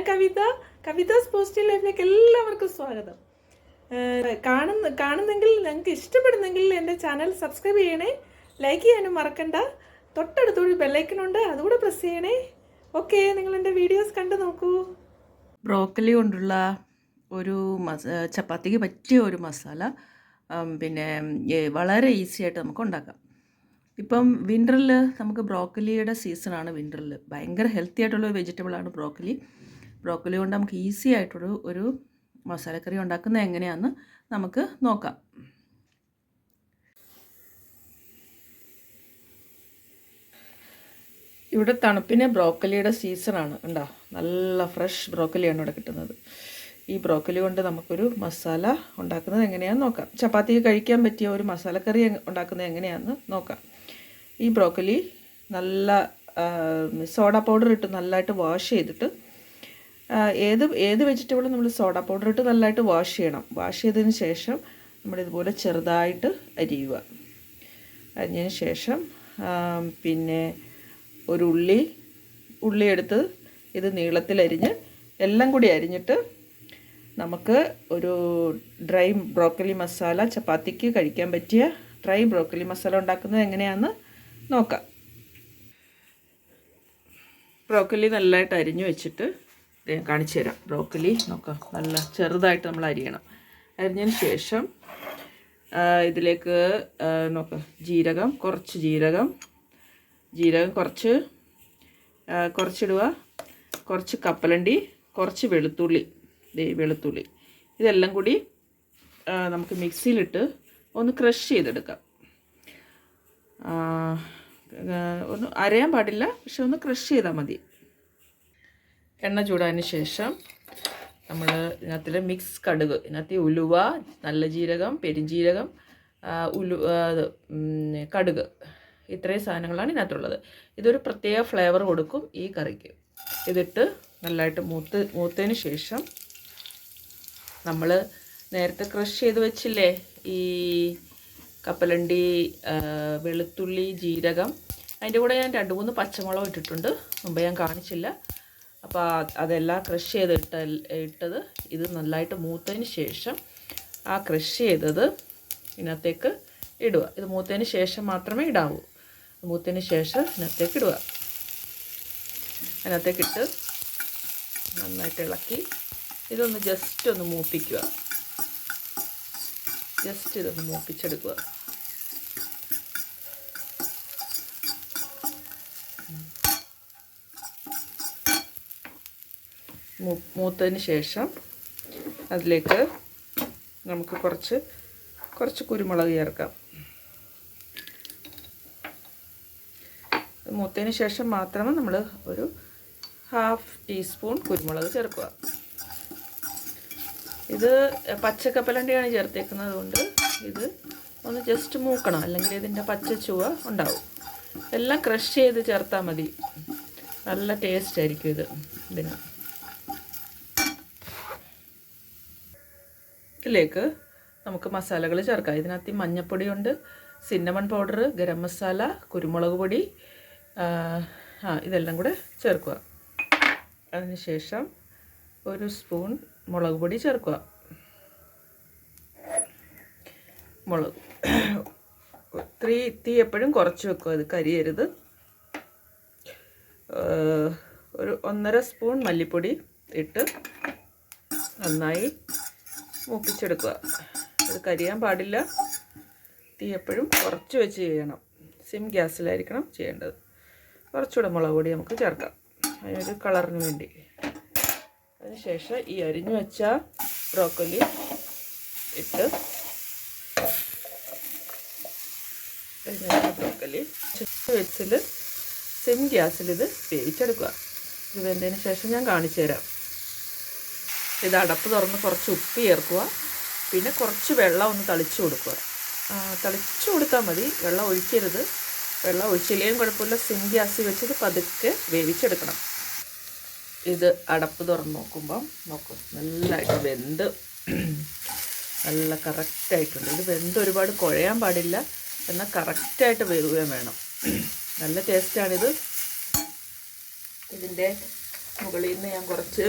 ഞാൻ കവിത കവിതാസ് പോസിറ്റീവ് ലൈഫിലേക്ക് എല്ലാവർക്കും സ്വാഗതം. കാണുന്ന കാണുന്നെങ്കിൽ നിങ്ങൾക്ക് ഇഷ്ടപ്പെടുന്നെങ്കിൽ എന്റെ ചാനൽ സബ്സ്ക്രൈബ് ചെയ്യണേ ലൈക്ക് ചെയ്യാനും മറക്കണ്ട. തൊട്ടടുത്തൊരു ബെല്ലൈക്കനുണ്ട് അതുകൂടെ പ്രസ് ചെയ്യണേ. ഓക്കെ നിങ്ങൾ എന്റെ വീഡിയോസ് കണ്ടു നോക്കൂ. ബ്രോക്കലി കൊണ്ടുള്ള ഒരു മസ ചപ്പാത്തിക്ക് പറ്റിയ ഒരു മസാല പിന്നെ വളരെ ഈസി ആയിട്ട് നമുക്ക് ഉണ്ടാക്കാം. ഇപ്പം വിന്ററിൽ നമുക്ക് ബ്രോക്കലിയുടെ സീസണാണ് വിന്ററിൽ ഭയങ്കര ഹെൽത്തി ആയിട്ടുള്ള വെജിറ്റബിളാണ് ബ്രോക്കലി. ബ്രോക്കലി കൊണ്ട് നമുക്ക് ഈസി ആയിട്ടൊരു ഒരു മസാലക്കറി ഉണ്ടാക്കുന്നത് എങ്ങനെയാണെന്ന് നമുക്ക് നോക്കാം. ഇവിടെ തണുപ്പിന് ബ്രോക്കലിയുടെ സീസണാണ് ഉണ്ടോ നല്ല ഫ്രഷ് ബ്രോക്കലിയാണ് ഇവിടെ കിട്ടുന്നത്. ഈ ബ്രോക്കലി കൊണ്ട് നമുക്കൊരു മസാല ഉണ്ടാക്കുന്നത് എങ്ങനെയാണെന്ന് നോക്കാം. ചപ്പാത്തി കഴിക്കാൻ പറ്റിയ ഒരു മസാലക്കറി ഉണ്ടാക്കുന്നത് എങ്ങനെയാണെന്ന് നോക്കാം. ഈ ബ്രോക്കലി നല്ല സോഡ പൗഡർ ഇട്ട് നല്ലതായിട്ട് വാഷ് ചെയ്തിട്ട് ഏത് ഏത് വെജിറ്റബിളും നമ്മൾ സോഡ പൗഡർ ഇട്ട് നല്ലതായിട്ട് വാഷ് ചെയ്യണം. വാഷ് ചെയ്തതിന് ശേഷം നമ്മളിതുപോലെ ചെറുതായിട്ട് അരിയുക. അരിഞ്ഞതിന് ശേഷം പിന്നെ ഒരു ഉള്ളി ഉള്ളി എടുത്ത് ഇത് നീളത്തിൽ നീളത്തിലരിഞ്ഞ് എല്ലാം കൂടി അരിഞ്ഞിട്ട് നമുക്ക് ഒരു ഡ്രൈ ബ്രോക്കലി മസാല ചപ്പാത്തിക്ക് കഴിക്കാൻ പറ്റിയ ഡ്രൈ ബ്രോക്കലി മസാല ഉണ്ടാക്കുന്നത് എങ്ങനെയാണെന്ന് നോക്കാം. ബ്രോക്കലി നല്ലതായിട്ട് അരിഞ്ഞു വെച്ചിട്ട് ഞാൻ കാണിച്ചു തരാം. ബ്രോക്കലി നോക്കാം. നല്ല ചെറുതായിട്ട് നമ്മൾ അരിയണം. അരിഞ്ഞതിന് ശേഷം ഇതിലേക്ക് നോക്ക. ജീരകം കുറച്ച് ജീരകം. ജീരകം കുറച്ച് കുറച്ചിടുക. കുറച്ച് കപ്പലണ്ടി കുറച്ച് വെളുത്തുള്ളി. വെളുത്തുള്ളി. ഇതെല്ലാം കൂടി നമുക്ക് മിക്സിയിലിട്ട് ഒന്ന് ക്രഷ് ചെയ്തെടുക്കാം. ഒന്ന് അരയാൻ പാടില്ല പക്ഷെ ഒന്ന് ക്രഷ് ചെയ്താൽ മതി. എണ്ണ ചൂടായതിന് ശേഷം നമ്മൾ ഇതിനകത്തിൽ മിക്സ് കടുക്. ഇതിനകത്ത് ഉലുവ നല്ല ജീരകം പെരിഞ്ജീരകം ഉലു കടുക്. ഇത്രയും സാധനങ്ങളാണ് ഇതിനകത്തുള്ളത്. ഇതൊരു പ്രത്യേക ഫ്ലേവർ കൊടുക്കും ഈ കറിക്ക്. ഇതിട്ട് നല്ലതായിട്ട് മൂത്ത് മൂത്തതിന് ശേഷം നമ്മൾ നേരത്തെ ക്രഷ് ചെയ്ത് വെച്ചില്ലേ? ഈ കപ്പലണ്ടി വെളുത്തുള്ളി ജീരകം. അതിന്റെ കൂടെ ഞാൻ രണ്ട് മൂന്ന് പച്ചമുളക് ഇട്ടിട്ടുണ്ട്. മുമ്പ് ഞാൻ കാണിച്ചില്ല. അപ്പോൾ അതെല്ലാം ക്രഷ് ചെയ്തിട്ട് ഇട്ടത് ഇത് നല്ലതായിട്ട് മൂത്തതിന് ശേഷം ആ ക്രഷ് ചെയ്തത് ഇതിനകത്തേക്ക് ഇടുക. ഇത് മൂത്തതിന് ശേഷം മാത്രമേ ഇടാവൂ. മൂത്തതിന് ശേഷം ഇതിനകത്തേക്ക് ഇടുക. അതിനകത്തേക്ക് ഇട്ട് നന്നായിട്ട് ഇളക്കി ഇതൊന്ന് ജസ്റ്റ് ഒന്ന് മൂപ്പിക്കുക. ജസ്റ്റ് ഇതൊന്ന് മൂപ്പിച്ചെടുക്കുക. മൂത്തതിന് ശേഷം അതിലേക്ക് നമുക്ക് കുറച്ച് കുറച്ച് കുരുമുളക് ചേർക്കാം. മൂത്തതിന് ശേഷം മാത്രമേ നമ്മൾ ഒരു ഹാഫ് ടീസ്പൂൺ കുരുമുളക് ചേർക്കുക. ഇത് പച്ചക്കപ്പലണ്ടിയാണ് ചേർത്തേക്കുന്നത് കൊണ്ട് ഇത് ഒന്ന് ജസ്റ്റ് മൂക്കണം അല്ലെങ്കിൽ ഇതിന്റെ പച്ച ചുവ ഉണ്ടാവും. എല്ലാം ക്രഷ് ചെയ്ത് ചേർത്താൽ മതി. നല്ല ടേസ്റ്റ് ആയിരിക്കും ഇത് ഇതിന്. ഇതിലേക്ക് നമുക്ക് മസാലകൾ ചേർക്കാം. ഇതിനകത്ത് ഈ മഞ്ഞൾപ്പൊടിയുണ്ട് സിന്നമൺ പൗഡർ ഗരം മസാല കുരുമുളക് പൊടി ആ, ഇതെല്ലാം കൂടെ ചേർക്കുക. അതിനുശേഷം ഒരു സ്പൂൺ മുളക് പൊടി ചേർക്കുക. മുളക് തീ തീ എപ്പോഴും കുറച്ച് വെക്കുക അത് കരിയരുത്. ഒരു ഒന്നര സ്പൂൺ മല്ലിപ്പൊടി ഇട്ട് നന്നായി മൂപ്പിച്ചെടുക്കുക. അത് കരിയാൻ പാടില്ല. തീ എപ്പോഴും കുറച്ച് വെച്ച് ചെയ്യണം. സിം ഗ്യാസിലായിരിക്കണം ചെയ്യേണ്ടത്. കുറച്ചുകൂടെ മുളക് പൊടി നമുക്ക് ചേർക്കാം. അതിനൊരു കളറിന് വേണ്ടി. അതിനുശേഷം ഈ അരിഞ്ഞു വെച്ച ബ്രോക്കലി ഇട്ട് ബ്രോക്കലി വെച്ചിൽ സിം ഗ്യാസിൽ ഇത് വേവിച്ചെടുക്കുക. ഇത് വെന്തതിന് ശേഷം ഞാൻ കാണിച്ചു തരാം ഇത് അടപ്പ് തുറന്ന് കുറച്ച് ഉപ്പ് ചേർക്കുക. പിന്നെ കുറച്ച് വെള്ളം ഒന്ന് തളിച്ച് കൊടുക്കുക. തളിച്ചു കൊടുത്താൽ മതി. വെള്ളം ഒഴിക്കരുത്. വെള്ളം ഒഴിച്ചില്ലേയും കുഴപ്പമില്ല. സിം ഗ്യാസിൽ വെച്ചത് പതുക്കെ വേവിച്ചെടുക്കണം. ഇത് അടപ്പ് തുറന്ന് നോക്കുമ്പം നോക്കും. നല്ലതായിട്ട് വെന്ത് നല്ല കറക്റ്റായിട്ടുണ്ട്. ഇത് വെന്ത് ഒരുപാട് കുഴയാൻ പാടില്ല. എന്നാൽ കറക്റ്റായിട്ട് വേവുകയും വേണം. നല്ല ടേസ്റ്റാണിത്. ഇതിന്റെ മുകളിൽ നിന്ന് ഞാൻ കുറച്ച്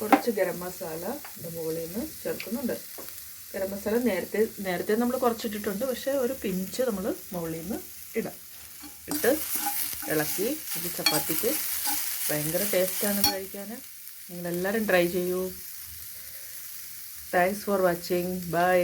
കുറച്ച് ഗരം മസാല ഇതിന്റെ മുകളിൽ നിന്ന് ചേർക്കുന്നുണ്ട്. ഗരം മസാല നേരത്തെ നേരത്തെ നമ്മൾ കുറച്ചിട്ടിട്ടുണ്ട്. പക്ഷേ ഒരു പിഞ്ച് നമ്മൾ മുകളിൽ നിന്ന് ഇടാം. ഇട്ട് ഇളക്കി ഇത് ചപ്പാത്തിക്ക്. ഭയങ്കര ടേസ്റ്റാണ് കഴിക്കാൻ നിങ്ങളെല്ലാവരും ട്രൈ ചെയ്യൂ. Thanks for watching bye